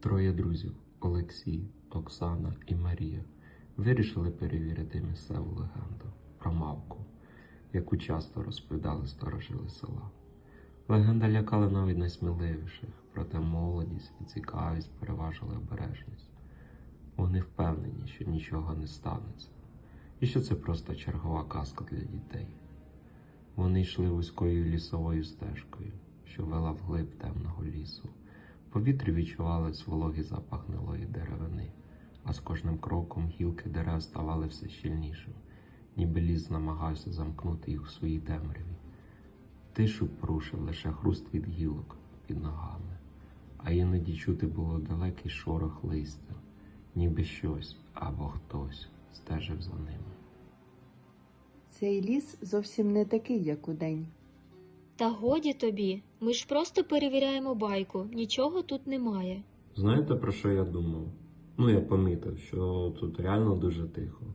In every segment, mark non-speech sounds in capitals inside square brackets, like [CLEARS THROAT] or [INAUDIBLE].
Троє друзів Олексій, Оксана і Марія вирішили перевірити місцеву легенду про мавку, яку часто розповідали старожили села. Легенда лякала навіть найсміливіших, проте молодість і цікавість переважили обережність. Вони впевнені, що нічого не станеться, і що це просто чергова казка для дітей. Вони йшли вузькою лісовою стежкою, що вела вглиб темного лісу. Повітрі відчувалось вологий запах гнилої деревини, а з кожним кроком гілки дерев ставали все щільнішим, ніби ліс намагався замкнути їх у своїй темряві. Тишу порушив лише хруст від гілок під ногами, а іноді чути було далекий шорох листя, ніби щось або хтось стежив за ними. Цей ліс зовсім не такий, як удень. Та годі тобі, ми ж просто перевіряємо байку, нічого тут немає. Знаєте, про що я думав? Ну, я помітив, що тут реально дуже тихо.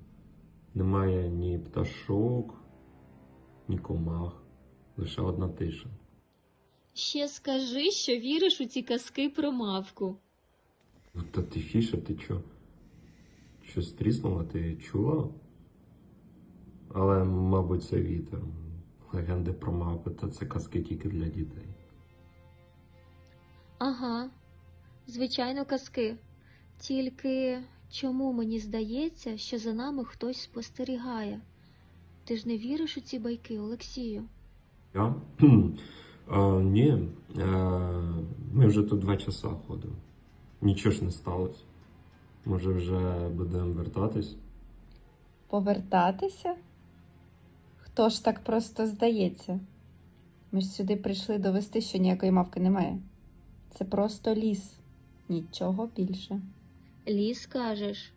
Немає ні пташок, ні комах, лише одна тиша. Ще скажи, що віриш у ці казки про мавку. Ну, Та тихіше, ти чо? Щось тріснуло, ти чула? Але, мабуть, це вітер. Легенди про мавпи та це казки тільки для дітей. Ага, звичайно, казки. Тільки чому мені здається, що за нами хтось спостерігає? Ти ж не віриш у ці байки, Олексію? Я? [CLEARS THROAT] а, ні. А, ми вже тут два часа ходимо. Нічого ж не сталося. Може, вже будемо вертатись? Повертатися? Хто ж так просто здається? Ми ж сюди прийшли довести, що ніякої мавки немає. Це просто ліс, нічого більше. Ліс кажеш.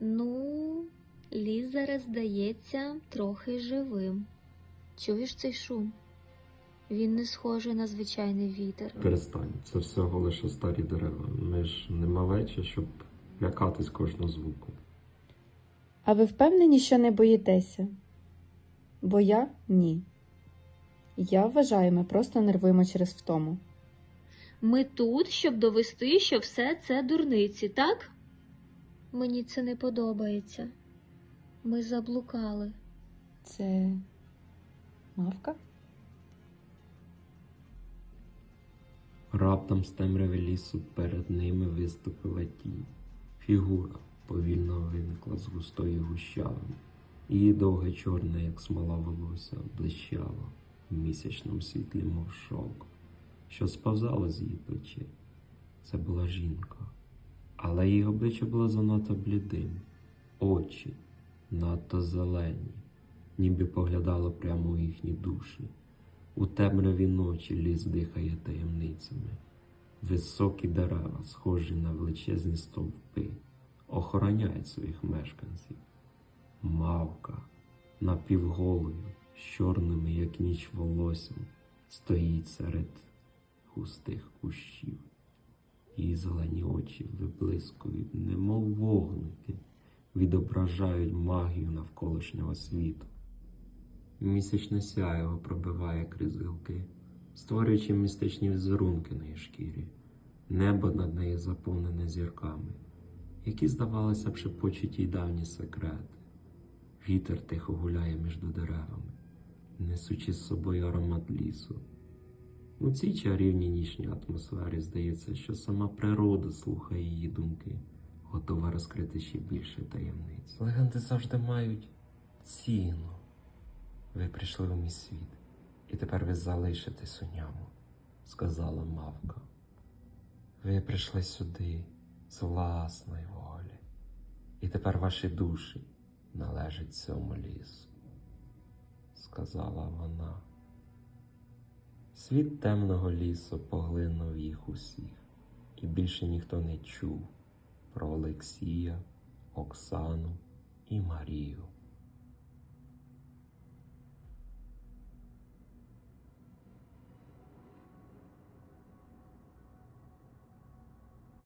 Ну, ліс зараз здається трохи живим. Чуєш цей шум? Він не схожий на звичайний вітер. Перестань, це всього лише старі дерева. Ми ж не малечі, щоб лякатись кожного звуку. А ви впевнені, що не боїтеся? Бо я ні. Я вважаю, ми просто нервуємо через втому. Ми тут, щоб довести, що все це дурниці, так? Мені це не подобається. Ми заблукали. Це мавка? Раптом з темряви лісу перед ними виступила тінь. Фігура повільно виникла з густої гущавини. Її довге чорне, як смола волосся, блищало в місячному світлі, мов шовк, що сповзало з її плечей. Це була жінка, але її обличчя було занадто блідим, очі надто зелені, ніби поглядало прямо у їхні душі. У темряві ночі ліс дихає таємницями. Високі дерева, схожі на величезні стовпи, охороняють своїх мешканців. Мавка напівголою, з чорними, як ніч волоссям, стоїть серед густих кущів. Її зелені очі виблискують, немов вогники, відображають магію навколишнього світу. Місячне сяйво пробиває крізь гілки, створюючи містичні візерунки на її шкірі. Небо над нею заповнене зірками, які, здавалося б, шепочуть їй давні секрети. Вітер тихо гуляє між деревами, несучи з собою аромат лісу. У цій чарівній нічній атмосфері здається, що сама природа слухає її думки, готова розкрити ще більше таємниць. Легенди завжди мають ціну. Ви прийшли у мій світ, і тепер ви залишитесь у ньому, сказала мавка. Ви прийшли сюди з власної волі, і тепер ваші душі належать цьому лісу, сказала вона. Світ темного лісу поглинув їх усіх, і більше ніхто не чув про Олексія, Оксану і Марію.